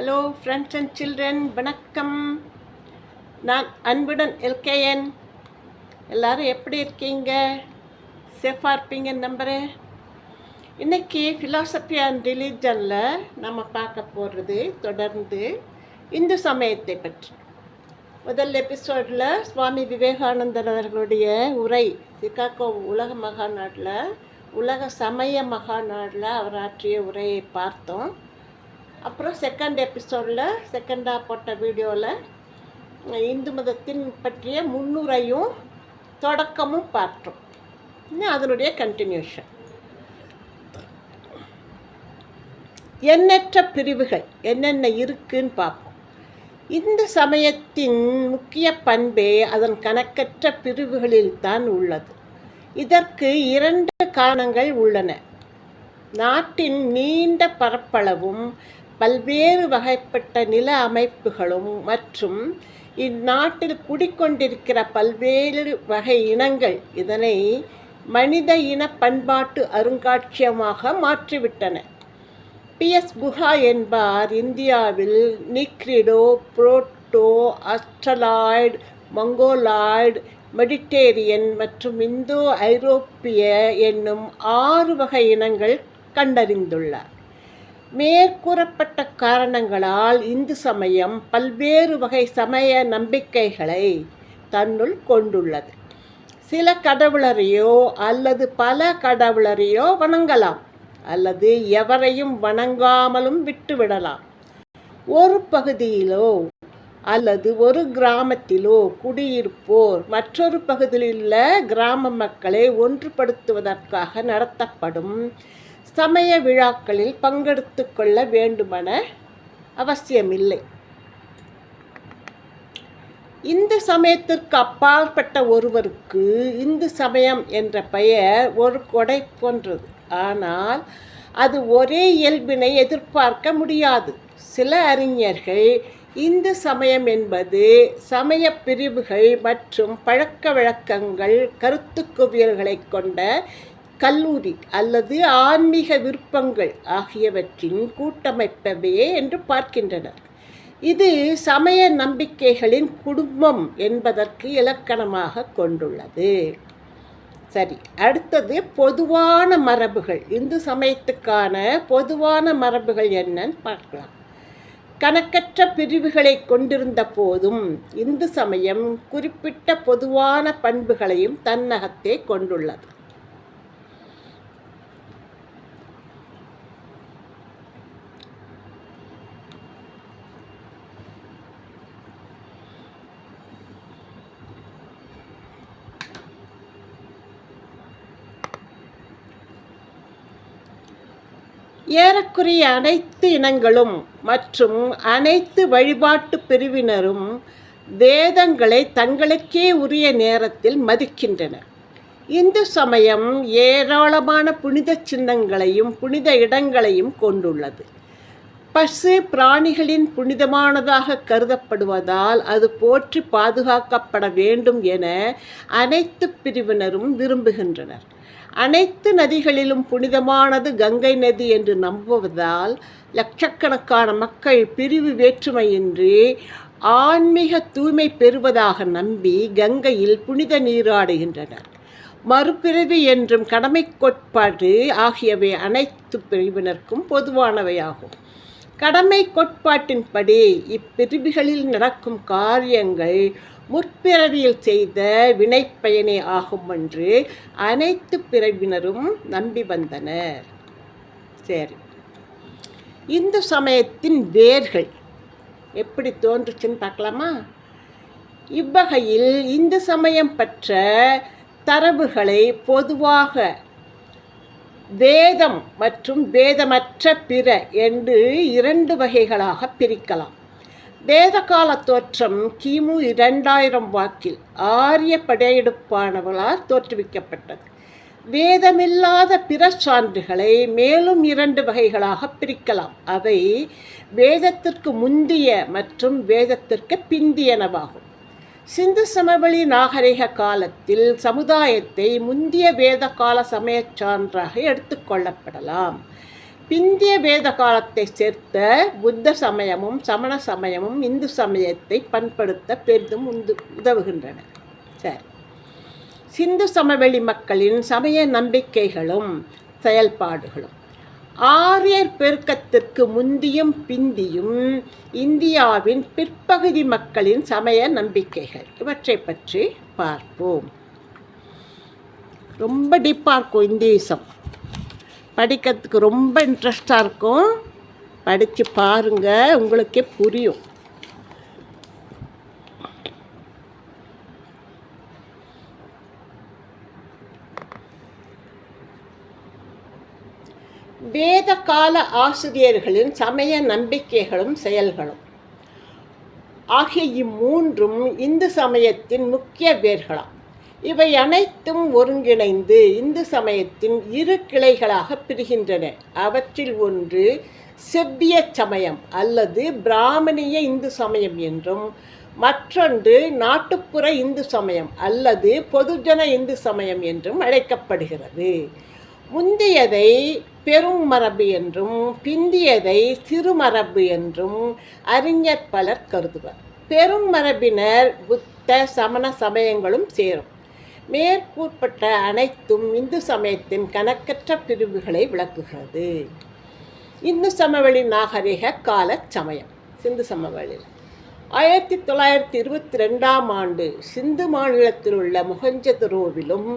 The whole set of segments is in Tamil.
ஹலோ ஃப்ரெண்ட்ஸ் அண்ட் சில்ட்ரன் வணக்கம். நான் அன்புடன் எல்கேஎன் எல்லாரும் எப்படி இருக்கீங்க? சேஃபாக இருப்பீங்கன்னு நம்புகிறேன் இன்றைக்கி ஃபிலாசபி அண்ட் ரிலீஜனில் நம்ம பார்க்க போகிறது தொடர்ந்து இந்து சமயத்தை பற்றி. முதல் எபிசோடில் சுவாமி விவேகானந்தர் அவர்களுடைய உரை சிகாகோ உலக மகாநாட்டில் உலக சமய மகாநாட்டில் அவர் ஆற்றிய உரையை பார்த்தோம். அப்புறம் செகண்ட் எபிசோடில் செகண்டாக போட்ட வீடியோவில் இந்து மதத்தின் பற்றிய முன்னுரையும் தொடக்கமும் பார்த்தோம். இன்னும் அதனுடைய கண்டினியூஷன் எண்ணற்ற பிரிவுகள் என்னென்ன இருக்குன்னு பார்ப்போம். இந்த சமயத்தின் முக்கிய பண்பே அதன் கணக்கற்ற பிரிவுகளில் தான் உள்ளது. இதற்கு இரண்டு காரணங்கள் உள்ளன. நாட்டின் நீண்ட பரப்பளவும் பல்வேறு வகைப்பட்ட நில அமைப்புகளும் மற்றும் இந்நாட்டில் குடிக்கொண்டிருக்கிற பல்வேறு வகை இனங்கள் இதனை மனித இன பண்பாட்டு அருங்காட்சியகமாக மாற்றிவிட்டன. பிஎஸ் குஹா என்பார் இந்தியாவில் Negrito proto Australoid Mongoloid Mediterranean மற்றும் இந்தோ ஐரோப்பிய என்னும் ஆறு வகை இனங்கள் கண்டறிந்துள்ளார் மேற்கூறப்பட்ட காரணங்களால் இந்து சமயம் பல்வேறு வகை சமய நம்பிக்கைகளை தன்னுள் கொண்டுள்ளது. சில கடவுளரையோ அல்லது பல கடவுளரையோ வணங்கலாம் அல்லது எவரையும் வணங்காமலும் விட்டுவிடலாம். ஒரு பகுதியிலோ அல்லது ஒரு கிராமத்திலோ குடியிருப்போர் மற்றொரு பகுதியில் உள்ள கிராம மக்களை ஒன்றுபடுத்துவதற்காக நடத்தப்படும் சமய விழாக்களில் பங்கெடுத்து கொள்ள வேண்டுமென அவசியமில்லை. இந்து சமயத்திற்கு அப்பாற்பட்ட ஒருவருக்கு இந்து சமயம் என்ற பெயர் ஒரு கொடை போன்றது. ஆனால் அது ஒரே இயல்பினை எதிர்பார்க்க முடியாது. சில அறிஞர்கள் இந்து சமயம் என்பது சமய பிரிவுகள் மற்றும் பழக்க வழக்கங்கள் கருத்து குவியல்களை கொண்ட கல்லூரி அல்லது ஆன்மீக விருப்பங்கள் ஆகியவற்றின் கூட்டமைப்பவே என்று பார்க்கின்றனர். இது சமய நம்பிக்கைகளின் குடும்பம் என்பதற்கு இலக்கணமாக கொண்டுள்ளது. சரி அடுத்தது பொதுவான மரபுகள். இந்து சமயத்துக்கான பொதுவான மரபுகள் என்னன்னு பார்க்கலாம். கணக்கற்ற பிரிவுகளை கொண்டிருந்த போதும் இந்து சமயம் குறிப்பிட்ட பொதுவான பண்புகளையும் தன்னகத்தே கொண்டுள்ளது. ஏறக்குறைய அனைத்து இனங்களும் மற்றும் அனைத்து வழிபாட்டு பிரிவினரும் வேதங்களை தங்களுக்கே உரிய நேரத்தில் மதிக்கின்றனர். இந்து சமயம் ஏராளமான புனித சின்னங்களையும் புனித இடங்களையும் கொண்டுள்ளது. பசு பிராணிகளின் புனிதமானதாக கருதப்படுவதால் அது போற்றி பாதுகாக்கப்பட வேண்டும் என அனைத்து பிரிவினரும் விரும்புகின்றனர். அனைத்து நதிகளிலும் புனிதமானது கங்கை நதி என்று நம்புவதால் லட்சக்கணக்கான மக்கள் பிரிவு வேற்றுமையின்றி ஆன்மீக தூய்மை பெறுவதாக நம்பி கங்கையில் புனித நீராடுகின்றனர். மறுபிறவி என்றும் கடமை கோட்பாடு ஆகியவை அனைத்து பிரிவினருக்கும் பொதுவானவையாகும். கடமை கோட்பாட்டின்படி இப்பிரிவுகளில் நடக்கும் காரியங்கள் முற்பிறவியில் செய்த வினைப்பயனே ஆகும் என்று அனைத்து பிறவினரும் நம்பி வந்தனர். சரி. இந்து சமயத்தின் வேர்கள் எப்படி தோன்றுச்சுன்னு பார்க்கலாமா? இவ்வகையில் இந்து சமயம் பற்ற தரவுகளை பொதுவாக வேதம் மற்றும் வேதமற்ற பிற என்று இரண்டு வகைகளாக பிரிக்கலாம். வேதகால தோற்றம் கிமு இரண்டாயிரம் வாக்கில் ஆரிய படையெடுப்பானவர்களால் தோற்றுவிக்கப்பட்டது. வேதமில்லாத பிற சான்றுகளை மேலும் இரண்டு வகைகளாக பிரிக்கலாம். அவை வேதத்திற்கு முந்திய மற்றும் வேதத்திற்கு பிந்தியனவாகும். சிந்து சமவெளி நாகரிக காலத்தில் சமுதாயத்தை முந்திய வேத கால சமயச் சான்றாக எடுத்துக்கொள்ளப்படலாம் பிந்திய வேத காலத்தை சேர்த்த புத்த சமயமும் சமண சமயமும் இந்து சமயத்தை பண்படுத்த பெரிதும் உந்து உதவுகின்றன. சரி. சிந்து சமவெளி மக்களின் சமய நம்பிக்கைகளும் செயல்பாடுகளும் ஆரியர் பெருக்கத்திற்கு முந்தியும் பிந்தியும் இந்தியாவின் பிற்பகுதி மக்களின் சமய நம்பிக்கைகள். இவற்றை பற்றி பார்ப்போம். ரொம்ப டீப்பாக இருக்கும் இந்தியிசம். படிக்கிறதுக்கு ரொம்ப இன்ட்ரெஸ்டாக இருக்கும். படித்து பாருங்கள் உங்களுக்கே புரியும். வேத கால ஆசிரியர்களின் சமய நம்பிக்கைகளும் செயல்களும். ஆகிய இம்மூன்றும் இந்து சமயத்தின் முக்கிய வேர்களாம். இவை அனைத்தும் ஒருங்கிணைந்து இந்து சமயத்தின் இரு கிளைகளாக பிரிகின்றன. அவற்றில் ஒன்று செவ்விய சமயம் அல்லது பிராமணிய இந்து சமயம் என்றும் மற்றொன்று நாட்டுப்புற இந்து சமயம் அல்லது பொதுஜன இந்து சமயம் என்றும் அழைக்கப்படுகிறது. முந்தையதை பெரும் மரபு என்றும் பிந்தியதை சிறுமரபு என்றும் அறிஞர் பலர் கருதுவர். பெரும் மரபினர் புத்த சமண சமயங்களும் சேரும். மேற்கூற்பட்ட அனைத்தும் இந்து சமயத்தின் கணக்கற்ற பிரிவுகளை விளக்குகிறது. இந்து சமவெளி நாகரிக கால சமயம் சிந்து சமவெளியில் ஆயிரத்தி தொள்ளாயிரத்தி இருபத்தி ரெண்டாம் ஆண்டு சிந்து மாநிலத்தில் உள்ள முகஞ்சதுரோவிலும்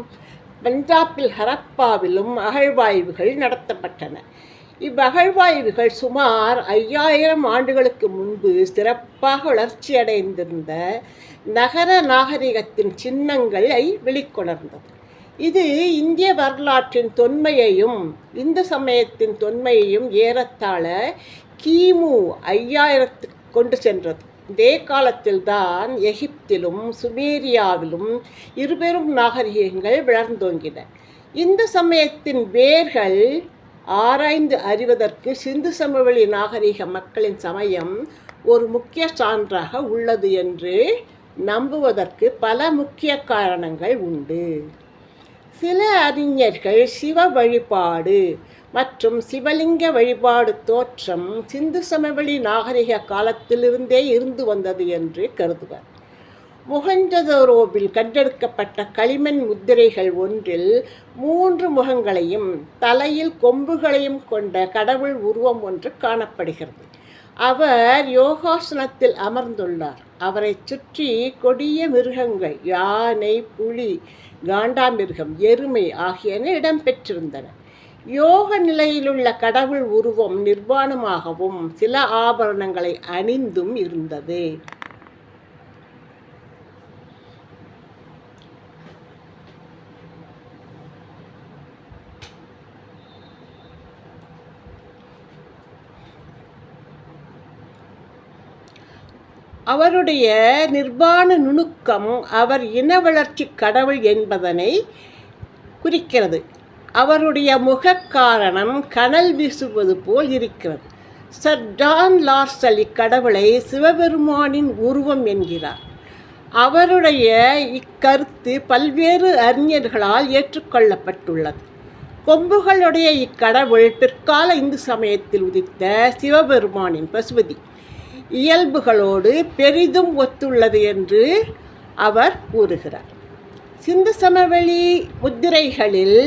பஞ்சாபில் ஹரப்பாவிலும் அகழ்வாய்வுகள் நடத்தப்பட்டன. இவ்வகழ்வாய்வுகள் சுமார் ஐயாயிரம் ஆண்டுகளுக்கு முன்பு சிறப்பாக வளர்ச்சியடைந்திருந்த நகர நாகரிகத்தின் சின்னங்களை வெளிக்கொணர்ந்தது. இது இந்திய வரலாற்றின் தொன்மையையும் இந்து சமயத்தின் தொன்மையையும் ஏறத்தாழ கிமு ஐயாயிரத்து கொண்டு சென்றது. இதே காலத்தில்தான் எகிப்திலும் சுமேரியாவிலும் இருபெரும் நாகரிகங்கள் வளர்ந்தோங்கின. இந்து சமயத்தின் வேர்கள் ஆராய்ந்து அறிவதற்கு சிந்து சமவெளி நாகரிக மக்களின் சமயம் ஒரு முக்கிய சான்றாக உள்ளது என்று நம்புவதற்கு பல முக்கிய காரணங்கள் உண்டு. சில அறிஞர்கள் சிவ வழிபாடு மற்றும் சிவலிங்க வழிபாடு தோற்றம் சிந்து சமவெளி நாகரிக காலத்திலிருந்தே இருந்து வந்தது என்று கருதுவர். முகஞ்சதோரோவில் கண்டெடுக்கப்பட்ட களிமண் முத்திரைகள் ஒன்றில் மூன்று முகங்களையும் தலையில் கொம்புகளையும் கொண்ட கடவுள் உருவம் ஒன்று காணப்படுகிறது. அவர் யோகாசனத்தில் அமர்ந்துள்ளார். அவரை சுற்றி கொடிய மிருகங்கள் யானை புலி காண்டாமிருகம் எருமை ஆகியன இடம்பெற்றிருந்தன யோக நிலையிலுள்ள கடவுள் உருவம் நிர்வாணமாகவும் சில ஆபரணங்களை அணிந்தும் இருந்தது. அவருடைய நிர்வாண நுணுக்கம் அவர் இன வளர்ச்சி கடவுள் என்பதனை குறிக்கிறது. அவருடைய முகக்காரணம் கனல் வீசுவது போல் இருக்கிறது. சர் டான் லார்சல் இக்கடவுளை சிவபெருமானின் உருவம் என்கிறார். அவருடைய இக்கருத்து பல்வேறு அறிஞர்களால் ஏற்றுக்கொள்ளப்பட்டுள்ளது. கொம்புகளுடைய இக்கடவுள் பிற்கால இந்து சமயத்தில் உதித்த சிவபெருமானின் பசுபதி. இயல்புகளோடு பெரிதும் ஒத்துள்ளது என்று அவர் கூறுகிறார். சிந்து சமவெளி முத்திரைகளில்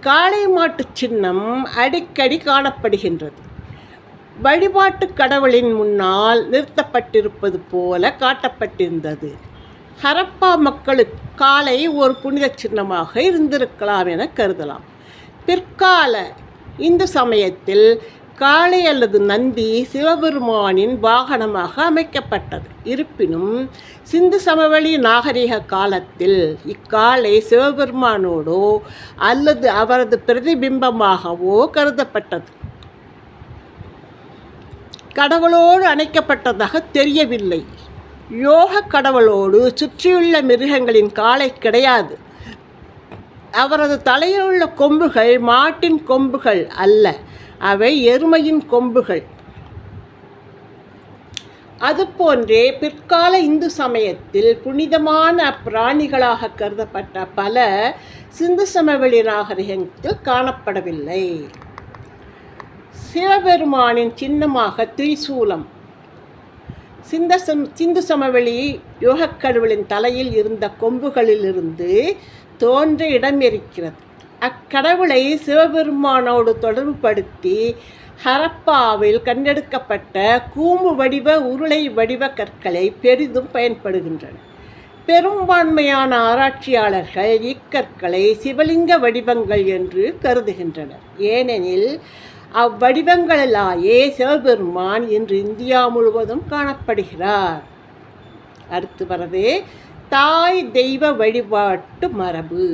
காளை மாட்டு சின்னம் அடிக்கடி காணப்படுகின்றது. வழிபாட்டு கடவுளின் முன்னால் நிறுத்தப்பட்டிருப்பது போல காட்டப்பட்டிருந்தது. ஹரப்பா மக்களுக்கு காலை ஒரு புனித சின்னமாக இருந்திருக்கலாம் என கருதலாம். பிற்கால இந்து சமயத்தில் காளை அல்லது நந்தி சிவபெருமானின் வாகனமாக அமைக்கப்பட்டது. இருப்பினும் சிந்து சமவெளி நாகரிக காலத்தில் இக்காளை சிவபெருமானோடோ அல்லது அவரது பிரதிபிம்பமாகவோ கருதப்பட்டது. கடவுளோடு அணைக்கப்பட்டதாக தெரியவில்லை. யோக கடவுளோடு சுற்றியுள்ள மிருகங்களின் காலை கிடையாது. அவரது தலையில் உள்ள கொம்புகள் மாட்டின் கொம்புகள் அல்ல. அவை எருமையின் கொம்புகள். அதுபோன்றே பிற்கால இந்து சமயத்தில் புனிதமான பிராணிகளாக கருதப்பட்ட பல சிந்து சமவெளி நாகரிகத்தில் காணப்படவில்லை. சிவபெருமானின் சின்னமாக திரிசூலம். சிந்த சம் சிந்து சமவெளி யோகக்கடவுளின் தலையில் இருந்த கொம்புகளிலிருந்து தோன்ற இடம் இருக்கிறது அக்கடவுளை சிவபெருமானோடு தொடர்புபடுத்தி ஹரப்பாவில் கண்டெடுக்கப்பட்ட கூம்பு வடிவ உருளை வடிவ கற்களை பெரிதும் பயன்படுகின்றன. பெரும்பான்மையான ஆராய்ச்சியாளர்கள் இக்கற்களை சிவலிங்க வடிவங்கள் என்று கருதுகின்றனர். ஏனெனில் அவ்வடிவங்களிலாயே சிவபெருமான் இன்று இந்தியா முழுவதும் காணப்படுகிறார். அடுத்து வரது தாய் தெய்வ வழிபாட்டு மரபு.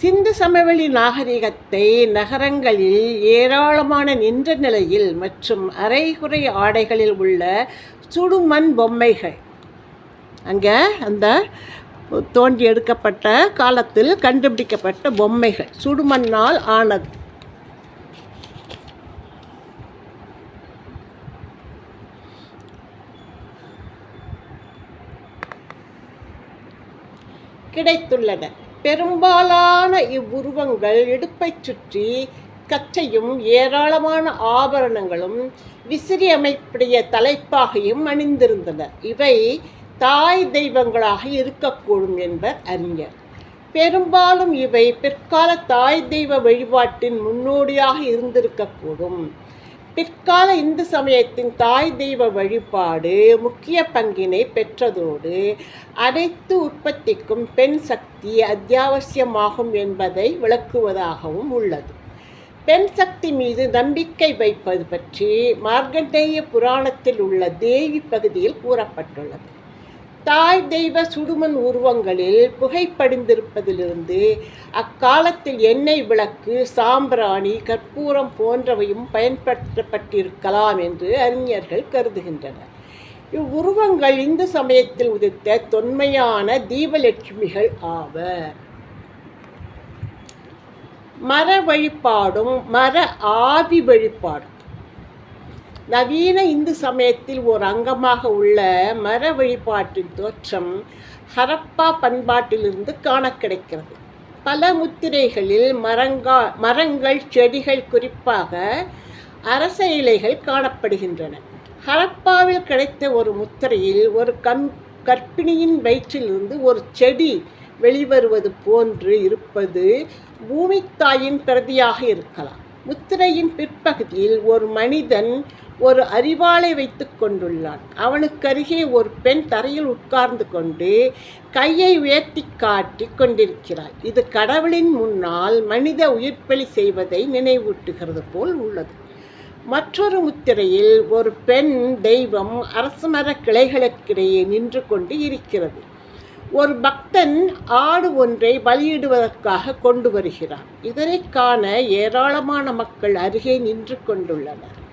சிந்து சமவெளி நாகரிகத்தை நகரங்களில் ஏராளமான நின்ற நிலையில் மற்றும் அரைகுறை ஆடைகளில் உள்ள சுடுமண் பொம்மைகள். அங்கே அந்த தோண்டி எடுக்கப்பட்ட காலத்தில் கண்டுபிடிக்கப்பட்ட பொம்மைகள். சுடுமண்ணால் ஆனது. கிடைத்துள்ளன. பெரும்பாலான இவ்வுருவங்கள் இடுப்பைச் சுற்றி கச்சையும் ஏராளமான ஆபரணங்களும் விசிறி அமைப்புடைய தலைப்பாகையும் அணிந்திருந்தன. இவை தாய் தெய்வங்களாக இருக்கக்கூடும் என்பர் அறிஞர். பெரும்பாலும் இவை பிற்கால தாய் தெய்வ வழிபாட்டின் முன்னோடியாக இருந்திருக்கக்கூடும். பிற்கால இந்து சமயத்தின் தாய் தெய்வ வழிபாடு முக்கிய பங்கினை பெற்றதோடு அனைத்து உற்பத்திக்கும் பெண் சக்தி அத்தியாவசியமாகும் என்பதை விளக்குவதாகவும் உள்ளது. பெண் சக்தி மீது நம்பிக்கை வைப்பது பற்றி மார்கண்டேய புராணத்தில் உள்ள தேவி பகுதியில் கூறப்பட்டுள்ளது. தாய் தெய்வ சுடுமண் உருவங்களில் புகைப்படிந்திருப்பதிலிருந்து அக்காலத்தில் எண்ணெய் விளக்கு சாம்பிராணி கற்பூரம் போன்றவையும் பயன்படுத்தப்பட்டிருக்கலாம் என்று அறிஞர்கள் கருதுகின்றனர். இவ்வுருவங்கள் இந்து சமயத்தில் உதித்த தொன்மையான தீபலட்சுமிகள் ஆவர். மர வழிபாடும் மர ஆவி வழிபாடும் நவீன இந்து சமயத்தில் ஒரு அங்கமாக உள்ள மர வழிபாட்டின் தோற்றம் ஹரப்பா பண்பாட்டிலிருந்து காண கிடைக்கிறது. பல முத்திரைகளில் மரங்கா மரங்கள் செடிகள் குறிப்பாக அரச இலைகள் காணப்படுகின்றன. ஹரப்பாவில் கிடைத்த ஒரு முத்திரையில் ஒரு கம் கர்ப்பிணியின் வயிற்றிலிருந்து ஒரு செடி வெளிவருவது போன்று இருப்பது பூமித்தாயின் பிரதியாக இருக்கலாம். முத்திரையின் பிற்பகுதியில் ஒரு மனிதன் ஒரு அறிவாளை வைத்து கொண்டுள்ளான். அவனுக்கருகே ஒரு பெண் தரையில் உட்கார்ந்து கொண்டு கையை உயர்த்தி காட்டி கொண்டிருக்கிறாள். இது கடவுளின் முன்னால் மனித உயிர்ப்பலி செய்வதை நினைவூட்டுகிறது போல் உள்ளது. மற்றொரு முத்திரையில் ஒரு பெண் தெய்வம் அரசமர கிளைகளுக்கிடையே நின்று கொண்டு இருக்கிறது. ஒரு பக்தன் ஆடு ஒன்றை பலியிடுவதற்காக கொண்டு வருகிறான். இதனை காண ஏராளமான மக்கள் அருகே நின்று கொண்டுள்ளனர்.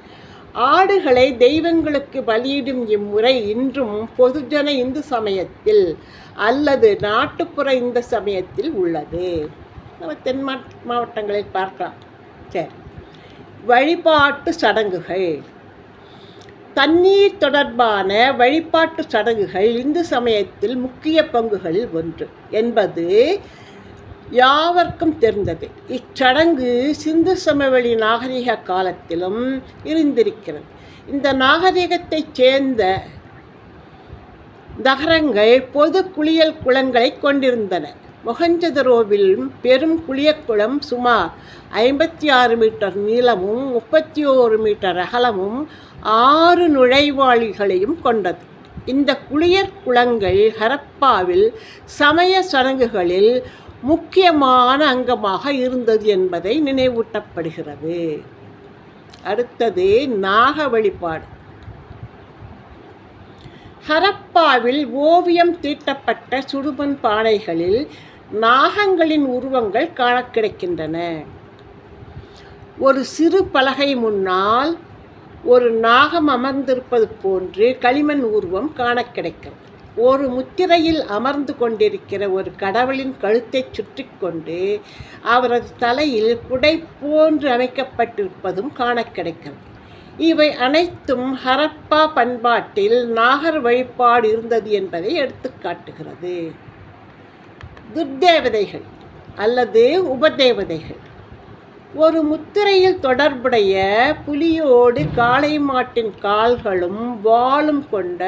ஆடுகளை தெய்வங்களுக்கு பலியிடும் இம்முறை இன்றும் பொதுஜன இந்து சமயத்தில் அல்லது நாட்டுப்புற இந்து சமயத்தில் உள்ளது. நம்ம தென் மாவட்டங்களில் பார்க்கலாம். சரி. வழிபாட்டு சடங்குகள். தண்ணீர் தொடர்பான வழிபாட்டு சடங்குகள் இந்து சமயத்தில் முக்கிய பங்குகளில் ஒன்று. என்பது யாவர்க்கும் தெரிந்தது. இச்சடங்கு சிந்து சமவெளி நாகரிக காலத்திலும் இருந்திருக்கிறது. இந்த நாகரிகத்தைச் சேர்ந்த நகரங்கள் பொது குளியல் குளங்களை கொண்டிருந்தன. மொஹஞ்சதரோவில் பெரும் குளியக்குளம் சுமார் ஐம்பத்தி ஆறு மீட்டர் நீளமும் முப்பத்தி ஓரு மீட்டர் அகலமும் ஆறு நுழைவாளிகளையும் கொண்டது. இந்த குளியற் குளங்கள் ஹரப்பாவில் சமய சடங்குகளில் முக்கியமான அங்கமாக இருந்தது என்பதை நினைவூட்டப்படுகிறது. அடுத்தது நாக வழிபாடு. ஹரப்பாவில் ஓவியம் தீட்டப்பட்ட சுடுமண் பானைகளில் நாகங்களின் உருவங்கள் காண கிடைக்கின்றன. ஒரு சிறு பலகை முன்னால் ஒரு நாகம் அமர்ந்திருப்பது போன்று களிமண் உருவம் காண கிடைக்கும். ஒரு முத்திரையில் அமர்ந்து கொண்டிருக்கிற ஒரு கடவுளின் கழுத்தை சுற்றி கொண்டு அவரது தலையில் குடை போன்று அமைக்கப்பட்டிருப்பதும் காண கிடைக்கிறது. இவை அனைத்தும் ஹரப்பா பண்பாட்டில் நாகர் வழிபாடு இருந்தது என்பதை எடுத்துக்காட்டுகிறது துர்தேவதைகள் அல்லது உபதேவதைகள். ஒரு முத்திரையில் தொடர்புடைய புலியோடு காளை மாட்டின் கால்களும் வாளும் கொண்ட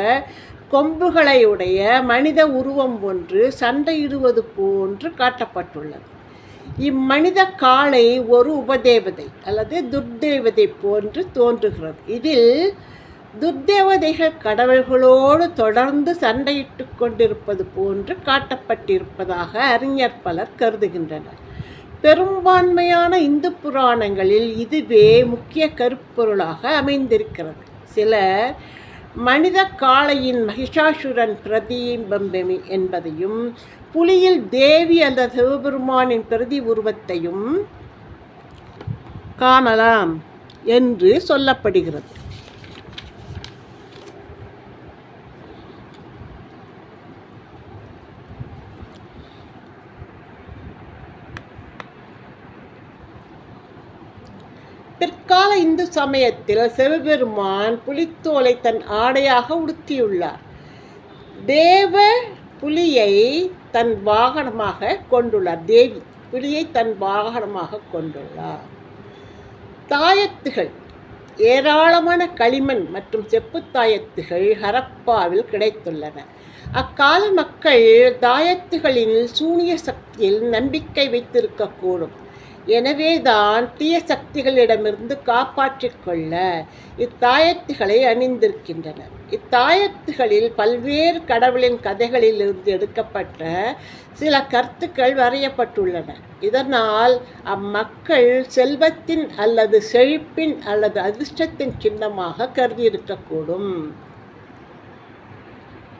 கொம்புகளை உடைய மனித உருவம் ஒன்று சண்டையிடுவது போன்று காட்டப்பட்டுள்ளது. இம்மனித காளை ஒரு உபதேவதை அல்லது துர்தேவதை போன்று தோன்றுகிறது. இதில் துர்தேவதைகள் கடவுள்களோடு தொடர்ந்து சண்டையிட்டு கொண்டிருப்பது போன்று காட்டப்பட்டிருப்பதாக அறிஞர் பலர் கருதுகின்றனர். பெரும்பான்மையான இந்து புராணங்களில் இதுவே முக்கிய கருப்பொருளாக அமைந்திருக்கிறது. சிலர் மனித காளையின் மகிஷாசுரன் பிரதிபிம்பமி என்பதையும் புலியில் தேவி அந்த சிவபெருமானின் பிரதி உருவத்தையும் காணலாம் என்று சொல்லப்படுகிறது. பிற்கால இந்து சமயத்தில் சிவபெருமான் புலித்தோலை தன் ஆடையாக உடுத்தியுள்ளார். தேவ புலியை தன் வாகனமாக கொண்டுள்ளார். தேவி புலியை தன் வாகனமாக கொண்டுள்ளார். தாயத்துகள் ஏராளமான களிமண் மற்றும் செப்பு தாயத்துகள் ஹரப்பாவில் கிடைத்துள்ளன. அக்கால மக்கள் தாயத்துகளின் சூனிய சக்தியில் நம்பிக்கை வைத்திருக்கக்கூடும். எனவேதான் தீய சக்திகளிடமிருந்து காப்பாற்றிக் கொள்ள இத்தாயத்துகளை அணிந்திருக்கின்றனர். இத்தாயத்துகளில் பல்வேறு கடவுளின் கதைகளிலிருந்து எடுக்கப்பட்ட சில கருத்துக்கள் வரையப்பட்டுள்ளன. இதனால் அம்மக்கள் செல்வத்தின் அல்லது செழிப்பின் அல்லது அதிர்ஷ்டத்தின் சின்னமாக கருதியிருக்கக்கூடும்.